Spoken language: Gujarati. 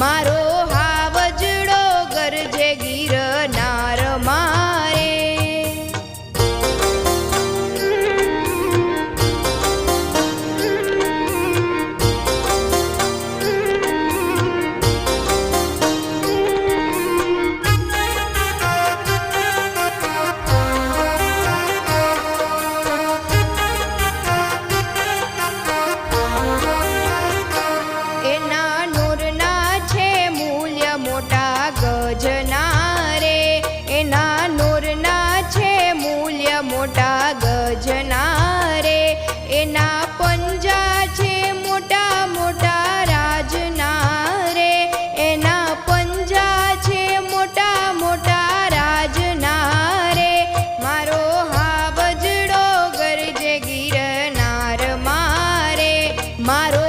મારો હાવજડો ગરજે ગીરનાર ગજના રે. એના પંજા છે મોટા મોટા રાજના રે. એના પંજા છે મોટા મોટા રાજના રે. મારો હા વજડો ગરજે ગીરનાર મારે. મારો